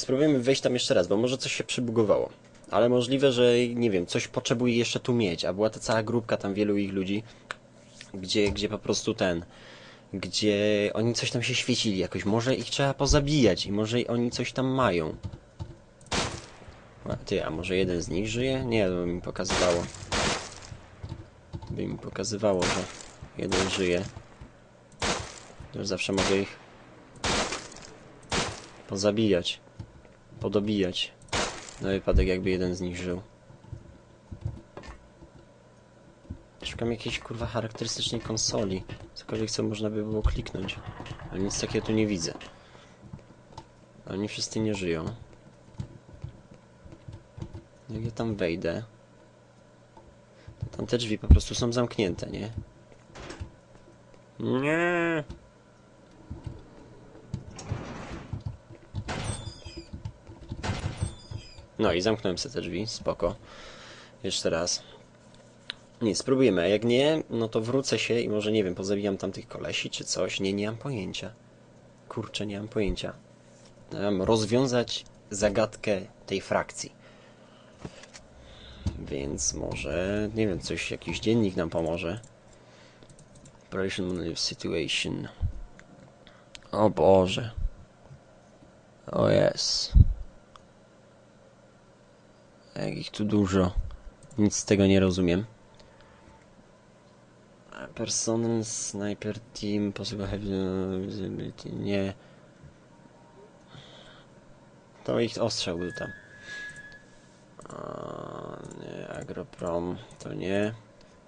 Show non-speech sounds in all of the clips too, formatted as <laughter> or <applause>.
spróbujemy wejść tam jeszcze raz, bo może coś się przybugowało. Ale możliwe, że nie wiem, coś potrzebuje jeszcze tu mieć, a była ta cała grupka tam wielu ich ludzi, gdzie, gdzie po prostu ten, gdzie oni coś tam się świecili jakoś, może ich trzeba pozabijać i może oni coś tam mają. A ty, a może jeden z nich żyje? Nie, to by mi pokazywało. By mi pokazywało, że jeden żyje. To zawsze mogę ich pozabijać, podobijać. Na wypadek jakby jeden z nich żył. Szukam jakiejś kurwa charakterystycznej konsoli. Cokolwiek co można by było kliknąć. Ale nic takiego tu nie widzę. Ale oni wszyscy nie żyją. Jak ja tam wejdę, to tam te drzwi po prostu są zamknięte, nie? Nie. No i zamknąłem sobie te drzwi, spoko. Jeszcze raz. Nie, spróbujemy, a jak nie, no to wrócę się i może, nie wiem, pozabijam tamtych kolesi czy coś. Nie, nie mam pojęcia. Kurczę, nie mam pojęcia. Mam rozwiązać zagadkę tej frakcji. Więc może, nie wiem, coś, jakiś dziennik nam pomoże. Operation Monolith Situation. O Boże. O jest. Jak ich tu dużo. Nic z tego nie rozumiem. Personal Sniper Team, Possible Heavy Visibility, nie. To ich ostrzał był tam. A, nie, Agroprom, to nie.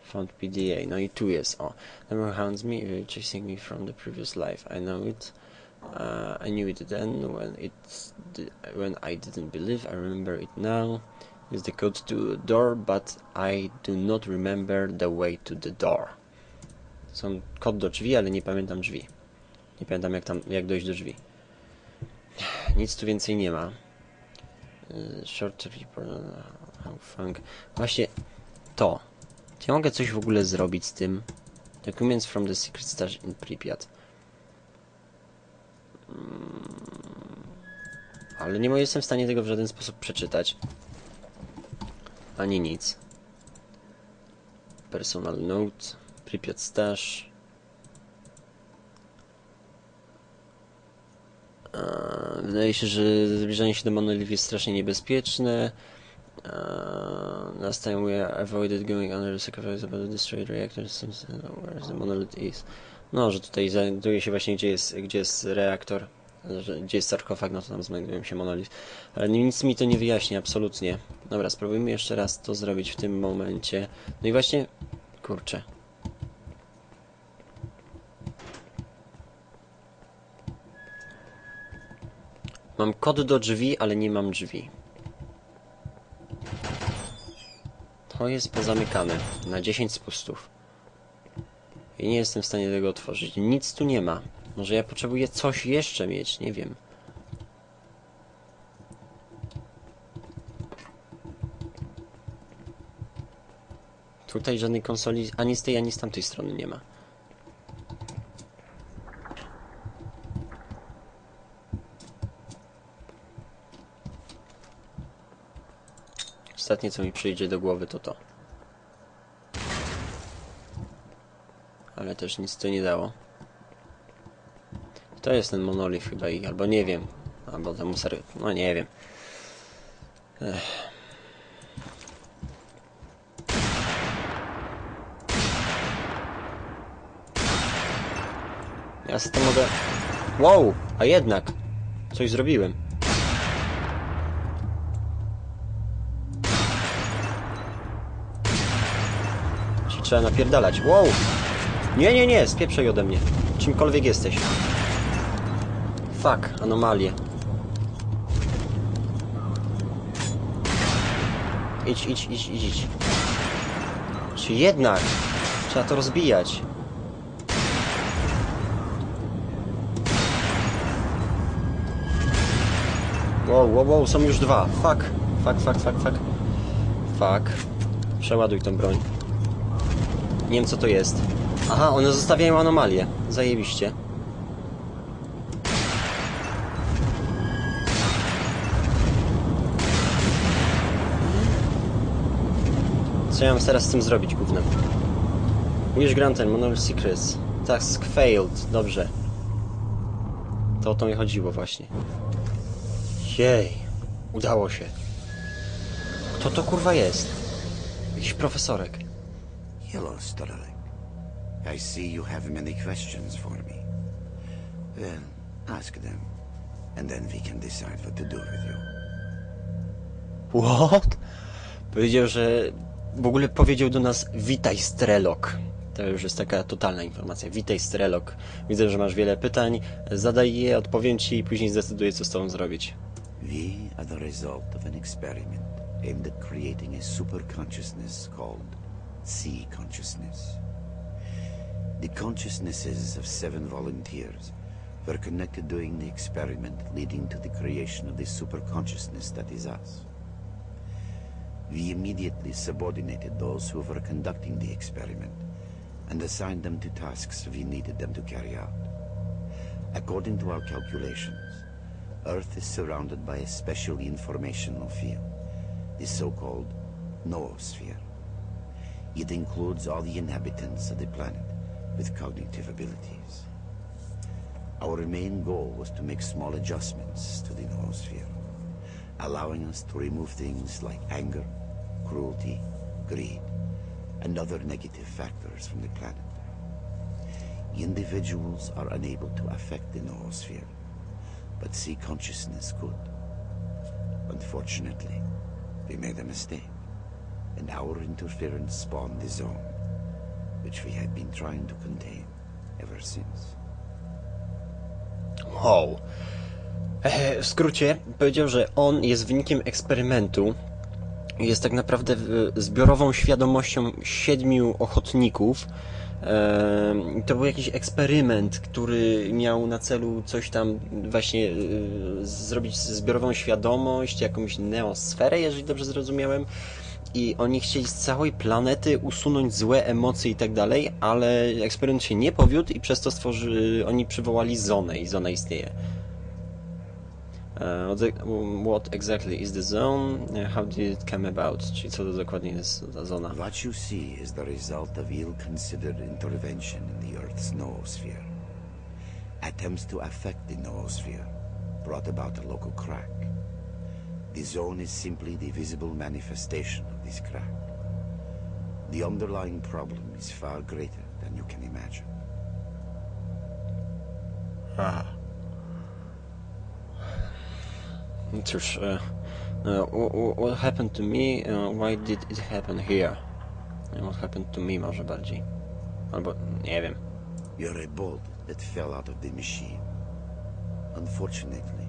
Found PDA, no i tu jest, o. Number hounds me, uh, chasing me from the previous life. I know it. Uh, I knew it then when it when I didn't believe. I remember it now. Is the code to the door, but I do not remember the way to the door. Są kod do drzwi, ale nie pamiętam drzwi. Nie pamiętam jak tam, jak dojść do drzwi. <sighs> Nic tu więcej nie ma. Y, Short funk. Właśnie to. Czy ja mogę coś w ogóle zrobić z tym? Documents from the secret stash in Pripyat. Mm, Ale nie jestem w stanie tego w żaden sposób przeczytać. Ani nic. Personal note. Pripyat. Eee, Wydaje się, że zbliżanie się do monolith jest strasznie niebezpieczne. Uh, last time we avoided going under the sacrifice about the destroyed reactor uh, where the monolith is. No, że tutaj znajduje się właśnie gdzie jest, gdzie jest reaktor, że, gdzie jest sarkofag, no to tam znajduje się monolith. Ale nic mi to nie wyjaśni, absolutnie. Dobra, spróbujmy jeszcze raz to zrobić w tym momencie. No i właśnie, kurczę. Mam kod do drzwi, ale nie mam drzwi. To jest pozamykane na 10 spustów. I nie jestem w stanie tego otworzyć. Nic tu nie ma. Może ja potrzebuję coś jeszcze mieć, nie wiem. Tutaj żadnej konsoli ani z tej, ani z tamtej strony nie ma. Ostatnie co mi przyjdzie do głowy to to. Ale też nic to nie dało. To jest ten monolith chyba ich, albo nie wiem. Albo temu serio. No nie wiem. Ech. Ja sobie to mogę... Wow! A jednak! Coś zrobiłem. Ci trzeba napierdalać. Wow! Nie, nie, nie! Spieprzaj ode mnie. Czymkolwiek jesteś. Fuck, anomalie. Idź, idź, idź, idź, idź. Czy jednak? Trzeba to rozbijać. Wow, wow, wow, są już dwa. Fuck, fuck, fuck, fuck, fuck. Fuck. Przeładuj tą broń. Nie wiem co to jest. Aha, one zostawiają anomalie. Zajebiście. Co ja mam teraz z tym zrobić, gównem? Wish granted, Monol Secrets. Task failed, dobrze. To o to mi chodziło właśnie. Jej, udało się. Kto to kurwa jest? Jakiś profesorek. Hello, Starlight. I see you have many questions for me. Well, ask them, and then we can decide what to do with you. What? Powiedział, że w ogóle powiedział do nas witaj Strelok. To już jest taka totalna informacja. Witaj Strelok. Widzę, że masz wiele pytań. Zadaj je, odpowiem ci i później zdecyduję, co z tobą zrobić. We are the result of an experiment aimed at creating a super consciousness called Sea Consciousness. The consciousnesses of seven volunteers were connected during the experiment, leading to the creation of the super consciousness that is us. We immediately subordinated those who were conducting the experiment and assigned them to tasks we needed them to carry out. According to our calculations, Earth is surrounded by a special informational field, the so-called noosphere. It includes all the inhabitants of the planet with cognitive abilities. Our main goal was to make small adjustments to the noosphere, allowing us to remove things like anger, cruelty, greed, and other negative factors from the planet. Individuals are unable to affect the noosphere, but sea consciousness could. Unfortunately, we made a mistake, and our interference spawned the zone, which we had been trying to contain ever since. Wow. W skrócie powiedział, że on jest wynikiem eksperymentu. Jest tak naprawdę w- zbiorową świadomością siedmiu ochotników. E, To był jakiś eksperyment, który miał na celu coś tam właśnie e, zrobić zbiorową świadomość, jakąś neosferę, jeżeli dobrze zrozumiałem. I oni chcieli z całej planety usunąć złe emocje i tak dalej, ale eksperyment się nie powiódł i przez to stworzy, oni przywołali zonę i zona istnieje. Uh, what the- what exactly is the zone? Uh, How did it come about? Czyli co to dokładnie jest ta zona? What you see is the result of ill-considered intervention in the Earth's noosphere. Attempts to affect the noosphere brought about a local crack. The zone is simply the visible manifestation of this crack. The underlying problem is far greater than you can imagine. Cóż, uh, uh, wh- wh- what happened to me? Uh, why did it happen here? What happened to me może bardziej? Albo, nie wiem. You're a bolt that fell out of the machine. Unfortunately,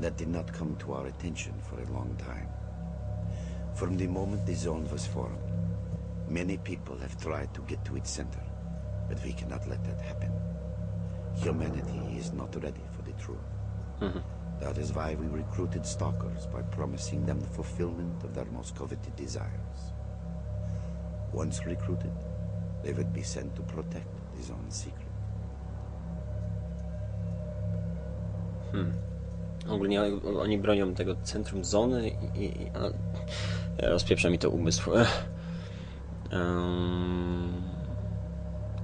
that did not come to our attention for a long time. From the moment the zone was formed, many people have tried to get to its center, but we cannot let that happen. Humanity is not ready for the truth. That is why we recruited stalkers by promising them the fulfillment of their most coveted desires. Once recruited, they would be sent to protect the zone's secret. Ogólnie oni bronią tego centrum zony i... i, a, rozpieprza mi to umysł. Um,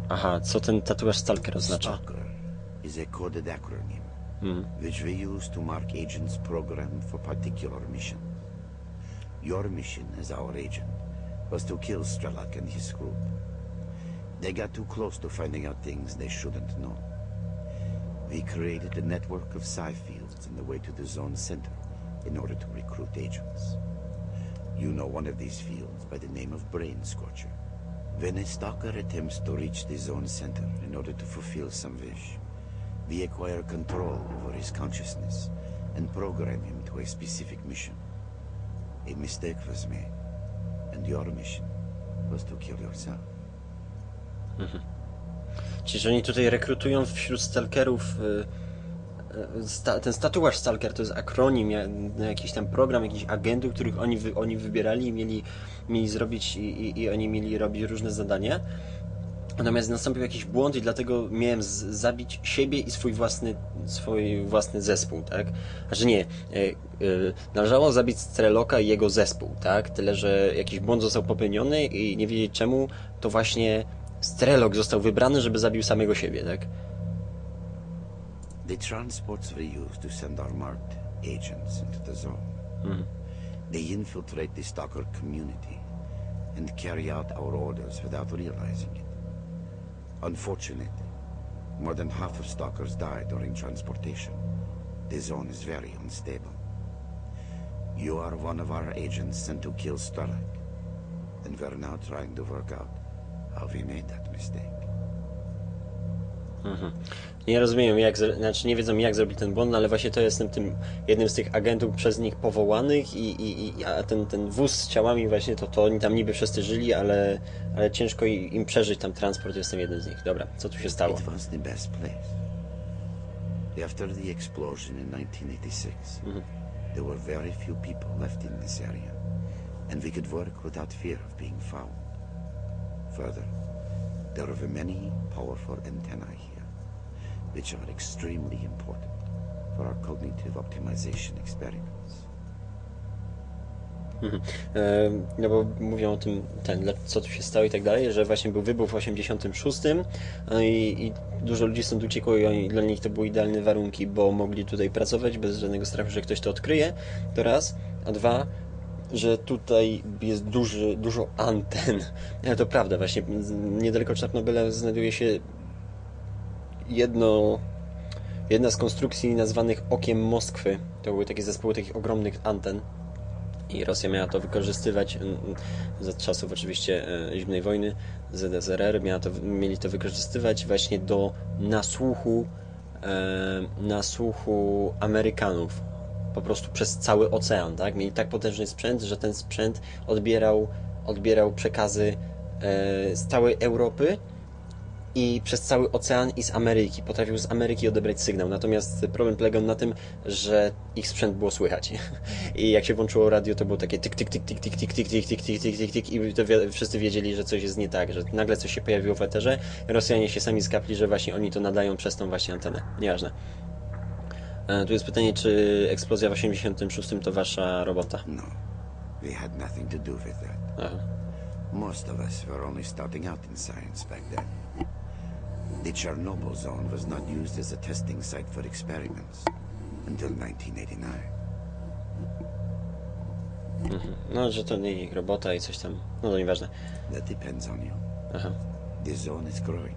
aha, co ten tatuaż Stalker oznacza? Stalker is a coded acronym Hmm. which we use to mark agents programmed for particular mission. Your mission as our agent was to kill Strelak and his group. They got too close to finding out things they shouldn't know. We created a network of psi fields in the way to the zone center in order to recruit agents. You know one of these fields by the name of Brain Scorcher. When a stalker attempts to reach the zone center in order to fulfill some wish, we acquire control over his consciousness and program him to a specific mission. A mistake was made, and your mission was to kill yourself. Czyli, że oni tutaj rekrutują wśród stalkerów y, y, sta, ten statuaż stalker to jest akronim, na jakiś tam program, jakichś agentów, których oni, wy, oni wybierali i mieli, mieli zrobić i, i, i oni mieli robić różne zadania. Natomiast nastąpił jakiś błąd i dlatego miałem zabić siebie i swój własny, swój własny zespół, tak? Znaczy nie, e, e, należało zabić Streloka i jego zespół, tak? Tyle, że jakiś błąd został popełniony i nie wiedzieć czemu, to właśnie Strelok został wybrany, żeby zabił samego siebie, tak? The transports were used to send our marked agents into the zone. They infiltrate the stalker community and carry out our orders without realizing it. Unfortunately, more than half of stalkers die during transportation. The zone is very unstable. You are one of our agents sent to kill Starlight, and we're now trying to work out how we made that mistake. Mm-hmm. Nie rozumiem, jak, znaczy nie wiedzą jak zrobić ten błąd, no ale właśnie to jestem tym jednym z tych agentów przez nich powołanych i, i, i a ten, ten wóz z ciałami właśnie to, to oni tam niby wszyscy żyli, ale, ale ciężko im przeżyć tam transport, jestem jednym z nich. Dobra, co tu się stało? It was the best place. After the explosion in 1986, there were very few people left in this area, and we could work without fear of being found. Further, there are many powerful antennae here, which are extremely important for our cognitive optimization experiments. <laughs> No bo mówią o tym, ten, co tu się stało i tak dalej, że właśnie był wybuch w 86 no i, i dużo ludzi stąd uciekło i oni, dla nich to były idealne warunki, bo mogli tutaj pracować bez żadnego strachu, że ktoś to odkryje, to raz, a dwa, że tutaj jest duży, dużo anten. <laughs> Ale to prawda, właśnie niedaleko Czarnobyla znajduje się jedno, jedna z konstrukcji nazwanych Okiem Moskwy. To były takie zespoły takich ogromnych anten. I Rosja miała to wykorzystywać mm, mm, za czasów oczywiście e, zimnej wojny ZSRR, miała to, mieli to wykorzystywać właśnie do nasłuchu, e, nasłuchu Amerykanów. Po prostu przez cały ocean, tak? Mieli tak potężny sprzęt, że ten sprzęt odbierał, odbierał przekazy e, z całej Europy i przez cały ocean i z Ameryki. Potrafił z Ameryki odebrać sygnał. Natomiast problem polegał na tym, że ich sprzęt było słychać. I jak się włączyło radio, to było takie tyk, tyk, tyk, tyk, tyk, tyk, tyk, tyk, tyk, tyk, tyk, tyk, tyk i to wszyscy wiedzieli, że coś jest nie tak, że nagle coś się pojawiło w eterze. Rosjanie się sami skapli, że właśnie oni to nadają przez tą właśnie antenę. Nieważne. E, Tu jest pytanie, czy eksplozja w 86 to wasza robota? No, we had nothing to do with that. Aha. Most of us were only starting out in science back then. The Chernobyl zone was not used as a testing site for experiments until 1989. No, że to nie ich robota i coś tam. No to nieważne. That depends on you. Aha. The zone is growing.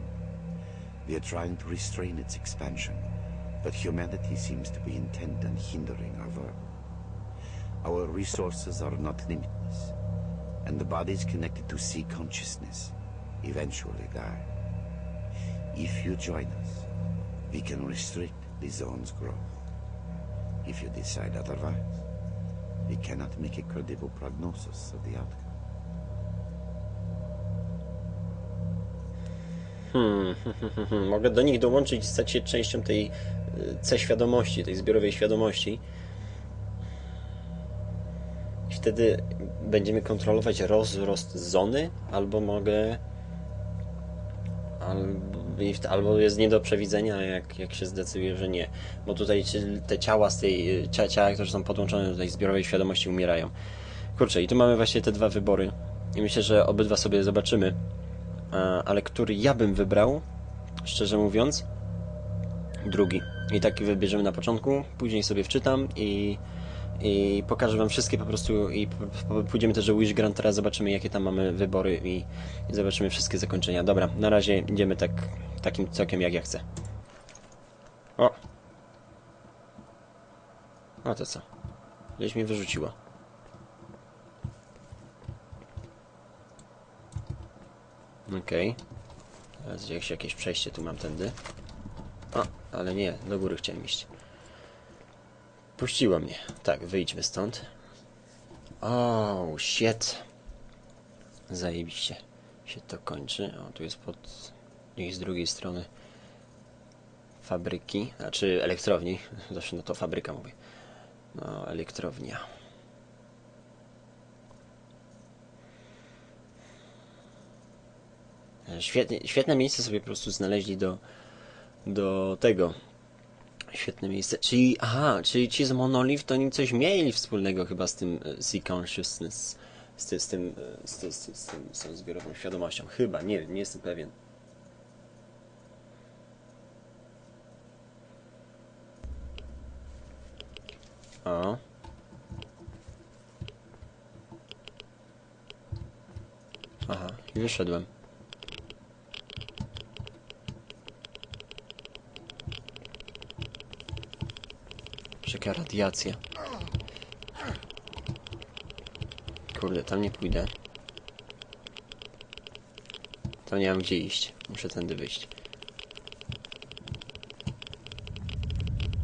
We are trying to restrain its expansion, but humanity seems to be intent on hindering our work. Our resources are not limitless, and the bodies connected to sea consciousness eventually die. If you join us, we can restrict the zone's growth. If you decide otherwise, we cannot make a credible prognosis of the outcome. Hmm, <laughs> mogę do nich dołączyć stać się częścią tej y, C-świadomości, tej zbiorowej świadomości. I wtedy będziemy kontrolować rozrost zony, albo mogę. Albo, i wt- albo jest nie do przewidzenia, jak, jak się zdecyduje, że nie. Bo tutaj te ciała z tej. cia- ciała, które są podłączone do tej zbiorowej świadomości, umierają. Kurczę, i tu mamy właśnie te dwa wybory. I myślę, że obydwa sobie zobaczymy. Ale który ja bym wybrał, szczerze mówiąc, drugi. I taki wybierzemy na początku, później sobie wczytam i, i pokażę wam wszystkie po prostu i pójdziemy też do Wish Grand, teraz zobaczymy jakie tam mamy wybory i, zobaczymy wszystkie zakończenia. Dobra, na razie idziemy tak, takim całkiem jak ja chcę. O! No to co? Gdzieś mnie wyrzuciło. Okej. Teraz gdzieś jakieś przejście tu mam tędy. O, ale nie, do góry chciałem iść. Puściło mnie. Tak, wyjdźmy stąd. O, shit. Zajebiście się to kończy. O, tu jest pod... I z drugiej strony fabryki, znaczy elektrowni. <laughs> Zawsze no to fabryka mówię. No, elektrownia. Świetne miejsce sobie po prostu znaleźli do, do tego. Świetne miejsce. Czyli, aha, czyli ci z Monolith to oni coś mieli wspólnego chyba z tym e, Sea Consciousness. Z, ty, z tym, e, z, ty, z, z, tym, z tą zbiorową świadomością. Chyba, nie nie jestem pewien. O. Aha, wyszedłem. Jaka radiacja. Kurde, tam nie pójdę. To nie mam gdzie iść. Muszę tędy wyjść.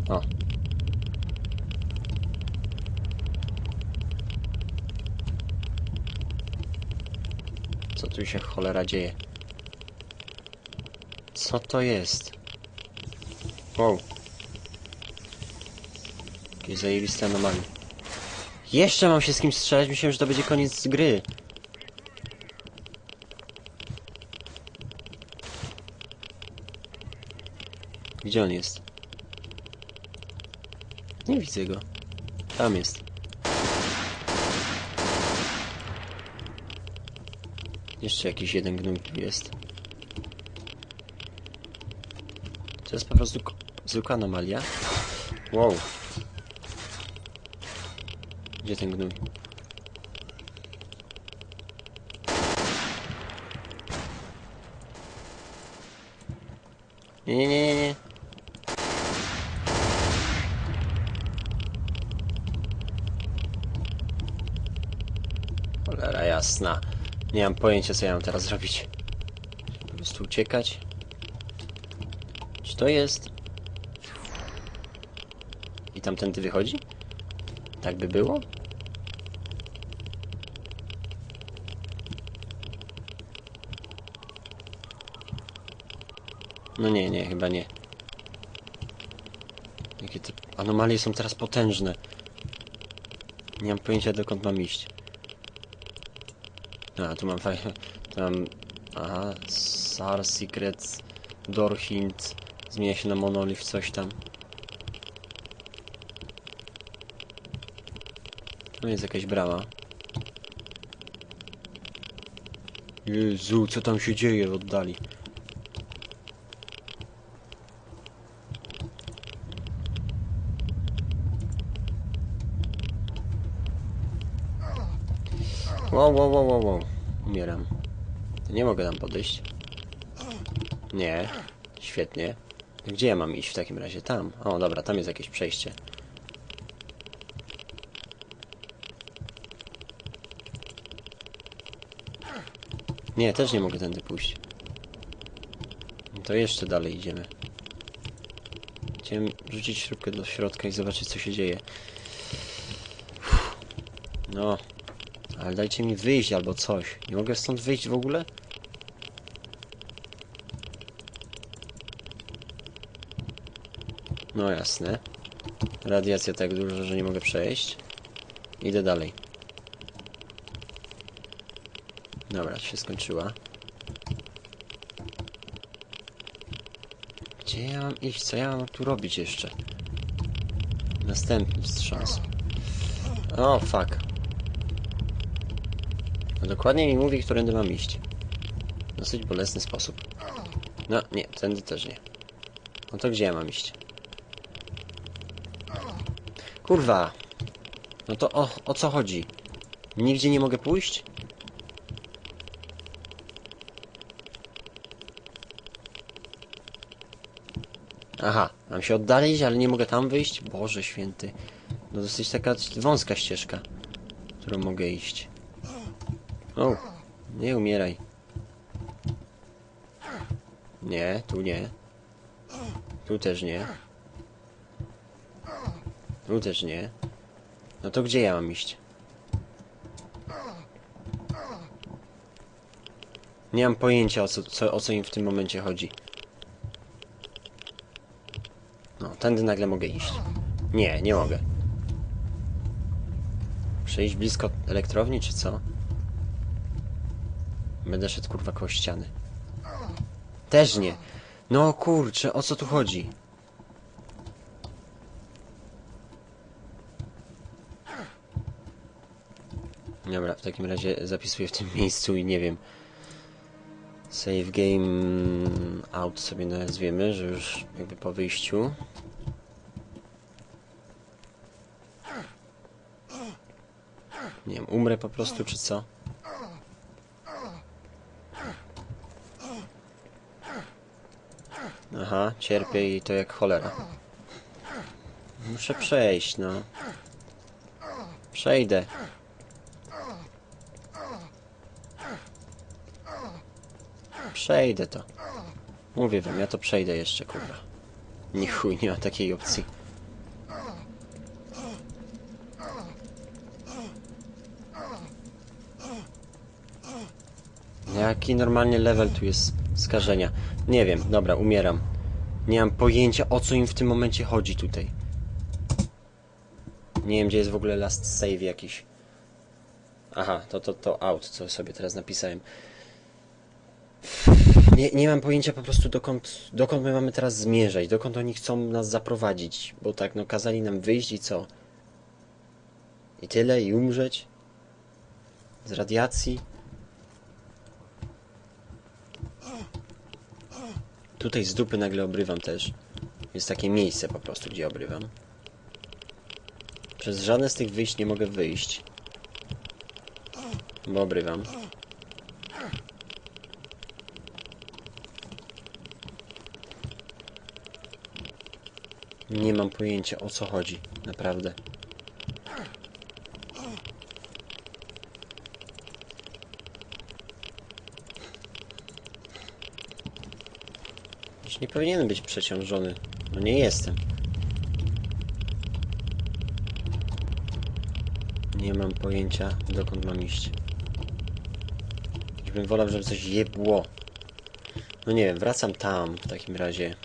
O. Co tu się cholera dzieje? Co to jest? Wow. Zajebiste anomalie. Jeszcze mam się z kimś strzelać, myślałem, że to będzie koniec gry. Gdzie on jest? Nie widzę go. Tam jest. Jeszcze jakiś jeden gnój tu jest. To jest po prostu zwykła anomalia. Wow. Gdzie ten gnój? Nie, nie, nie, nie, nie. Cholera jasna. Nie mam pojęcia, co ja mam teraz zrobić. Po prostu uciekać. Czy to jest? I tamtędy wychodzi? Tak by było? No nie, nie, chyba nie. Jakie te anomalie są teraz potężne. Nie mam pojęcia dokąd mam iść. A, tu mam fajne... <laughs> Tu mam... Aha, Sar Secrets, Door Hint, zmienia się na Monolith, coś tam. Tu jest jakaś brama. Jezu, co tam się dzieje w oddali? Wow, wow, wow, wow, wow. Umieram. Nie mogę tam podejść. Nie. Świetnie. Gdzie ja mam iść w takim razie? Tam. O, dobra, tam jest jakieś przejście. Nie, też nie mogę tędy pójść. To jeszcze dalej idziemy. Chciałem rzucić śrubkę do środka i zobaczyć, co się dzieje. No, ale dajcie mi wyjść albo coś. Nie mogę stąd wyjść w ogóle? No jasne. Radiacja tak duża, że nie mogę przejść. Idę dalej. Dobra, się skończyła. Gdzie ja mam iść? Co ja mam tu robić jeszcze? Następny wstrząs. O, fuck. Dokładnie mi mówi, którędy mam iść. Dosyć bolesny sposób. No, nie, tędy też nie. No to gdzie ja mam iść? Kurwa! No to o, o co chodzi? Nigdzie nie mogę pójść? Aha, mam się oddalić, ale nie mogę tam wyjść? Boże święty. No dosyć taka wąska ścieżka, którą mogę iść. O, nie umieraj. Nie, tu nie. Tu też nie. Tu też nie. No to gdzie ja mam iść? Nie mam pojęcia o co, co, o co im w tym momencie chodzi. No, tędy nagle mogę iść. Nie, nie mogę. Iść blisko elektrowni, czy co? Będę szedł kurwa koło ściany. Też nie. No kurczę, o co tu chodzi? Dobra, w takim razie zapisuję w tym <laughs> miejscu i nie wiem. Save game out sobie nazwiemy, że już jakby po wyjściu. Nie wiem, umrę po prostu czy co? Aha, cierpię i to jak cholera. Muszę przejść, no. Przejdę. Przejdę to. Mówię wam, ja to przejdę jeszcze, kurwa. Nie chuj, nie ma takiej opcji. Jaki normalnie level tu jest skażenia? Nie wiem, dobra, umieram. Nie mam pojęcia o co im w tym momencie chodzi tutaj. Nie wiem gdzie jest w ogóle last save jakiś. Aha, to to to out, co sobie teraz napisałem. Nie, nie mam pojęcia po prostu dokąd, dokąd my mamy teraz zmierzać, dokąd oni chcą nas zaprowadzić, bo tak no kazali nam wyjść i co? I tyle, i umrzeć? Z radiacji? Tutaj z dupy nagle obrywam też. Jest takie miejsce po prostu, gdzie obrywam. Przez żadne z tych wyjść nie mogę wyjść. Bo obrywam. Nie mam pojęcia o co chodzi, naprawdę. Już nie powinienem być przeciążony. No nie jestem. Nie mam pojęcia dokąd mam iść. Już bym wolał, żeby coś jebło. No nie wiem, wracam tam w takim razie.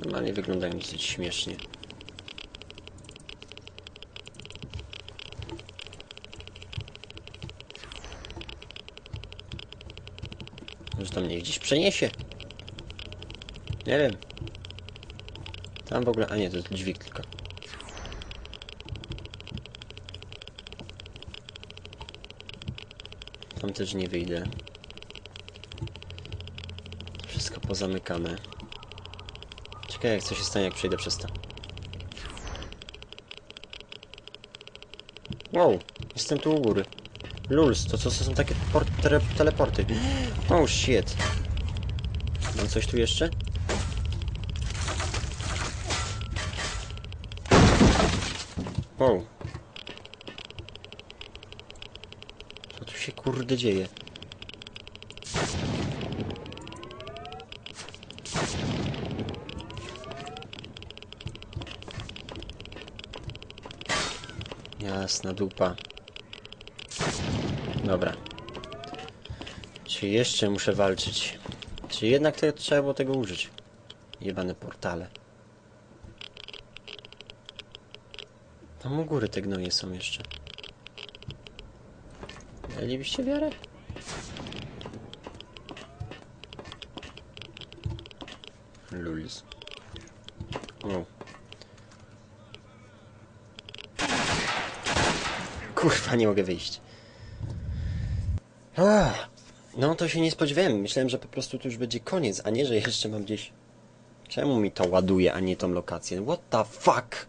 Normalnie wygląda dosyć śmiesznie. Mnie gdzieś przeniesie? Nie wiem. Tam w ogóle... A nie, to jest dźwig tylko. Tam też nie wyjdę. Wszystko pozamykane. Ciekawe jak co się stanie jak przejdę przez to. Wow, jestem tu u góry. Luls, to co to są takie tele teleporty? Oh shit. Mam coś tu jeszcze? Wow. Co tu się kurde dzieje? Jasna dupa. Dobra. Czy jeszcze muszę walczyć? Czy jednak te, trzeba było tego użyć? Jebane portale. Tam u góry te gnoje są jeszcze. Dalibyście wiarę? Lulis. O. Kurwa, nie mogę wyjść. No to się nie spodziewałem. Myślałem, że po prostu to już będzie koniec, a nie, że jeszcze mam gdzieś... Czemu mi to ładuje, a nie tą lokację? What the fuck?